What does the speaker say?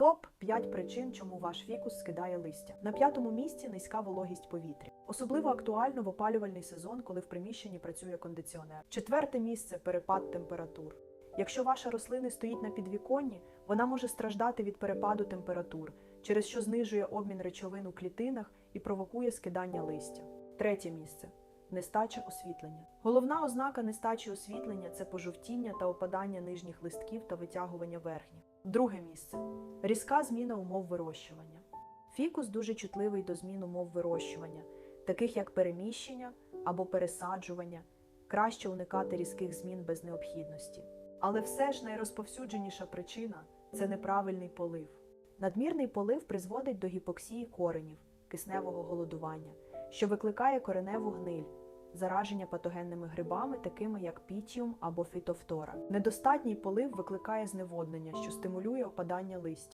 Топ 5 причин, чому ваш фікус скидає листя. На п'ятому місці низька вологість повітря. Особливо актуально в опалювальний сезон, коли в приміщенні працює кондиціонер. Четверте місце перепад температур. Якщо ваша рослина стоїть на підвіконні, вона може страждати від перепаду температур, через що знижує обмін речовин у клітинах і провокує скидання листя. Третє місце нестача освітлення. Головна ознака нестачі освітлення це пожовтіння та опадання нижніх листків та витягування верхніх. Друге місце різка зміна умов вирощування. Фікус дуже чутливий до змін умов вирощування, таких як переміщення або пересаджування. Краще уникати різких змін без необхідності. Але все ж найрозповсюдженіша причина це неправильний полив. Надмірний полив призводить до гіпоксії коренів, кисневого голодування, що викликає кореневу гниль, зараження патогенними грибами, такими як пітіум або фітофтора. Недостатній полив викликає зневоднення, що стимулює опадання листя.